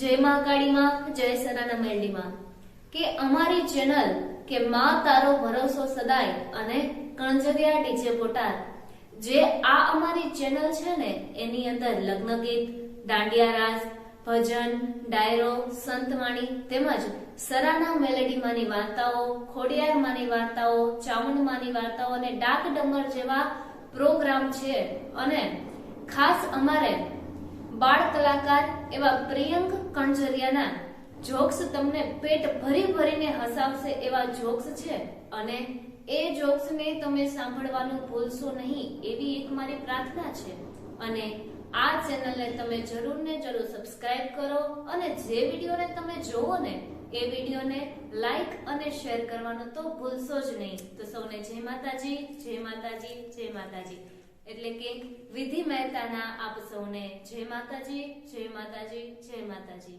જય મહાકાળીમાં જય સરાના મેલડીમાં કે અમારી ચેનલ કે માં તારો ભરોસો સદાય અને કણજરિયા ડીજે બોટાદ જે આ અમારી ચેનલ છે ને, એની અંદર લગ્ન ગીત, દાંડિયા રાસ, ભજન, ડાયરો, સંતવાણી તેમજ સરાના મેલેડીમાંની વાર્તાઓ, ખોડિયારમાંની વાર્તાઓ, ચામુંડમાંની વાર્તાઓ અને ડાક ડમર જેવા પ્રોગ્રામ છે. અને ખાસ અમારે બાળ કલાકાર એવા પ્રિયંક કણજરિયાના જોક્સ તમને પેટ ભરી ભરીને હસાવશે એવા જોક્સ છે અને એ જોક્સને તમે સાંભળવાનું ભૂલશો નહીં એવી એક મારી પ્રાર્થના છે. અને આ ચેનલને તમે જરૂર ને જરૂર સબસ્ક્રાઇબ કરો અને જે વિડીયોને તમે જોવો ને, એ વિડીયોને લાઈક અને શેર કરવાનું તો ભૂલશો જ નહીં. તો સૌને જય માતાજી જય માતાજી જય માતાજી. એટલે કે વિધિ મહેતાના આપ સૌને જય માતાજી જય માતાજી જય માતાજી.